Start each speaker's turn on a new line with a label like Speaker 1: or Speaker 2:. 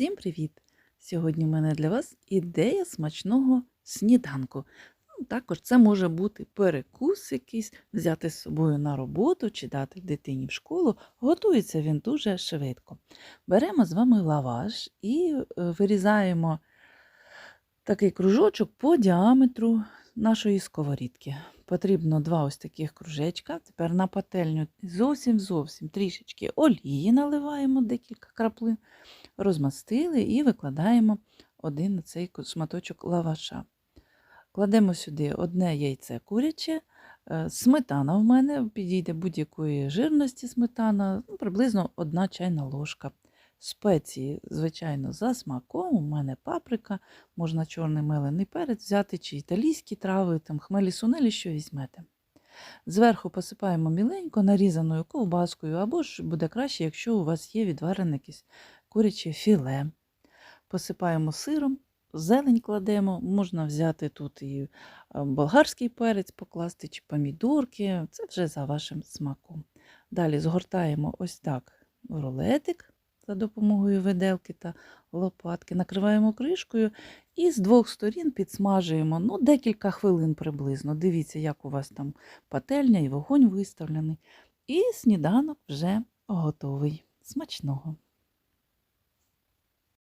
Speaker 1: Всім привіт! Сьогодні в мене для вас ідея смачного сніданку. Ну, Також це може бути перекус якийсь, взяти з собою на роботу чи дати дитині в школу. Готується він дуже швидко. Беремо з вами лаваш і е, вирізаємо такий кружочок по діаметру нашої сковорідки. Потрібно два ось таких кружечка. Тепер на пательню зовсім зовсім трішечки олії наливаємо декілька краплин, розмастили і викладаємо один цей шматочок лаваша. Кладемо сюди одне яйце куряче, е, сметана в мене, підійде будь-якої жирності сметана, ну, приблизно одна чайна ложка. Спеції, звичайно, за смаком. У мене паприка, можна чорний мелений перець взяти, чи італійські трави, там хмелі сунелі, що візьмете. Зверху посипаємо міленько нарізаною ковбаскою, або ж буде краще, якщо у вас є відварене якесь куряче філе. Посипаємо сиром, зелень кладемо, можна взяти тут і е, болгарський перець покласти, чи помідорки, це вже за вашим смаком. Далі згортаємо ось так рулетик за допомогою виделки та лопатки, накриваємо кришкою і з двох сторін підсмажуємо ну, декілька хвилин приблизно. Дивіться, як у вас там пательня і вогонь виставлений. І сніданок вже готовий. Смачного!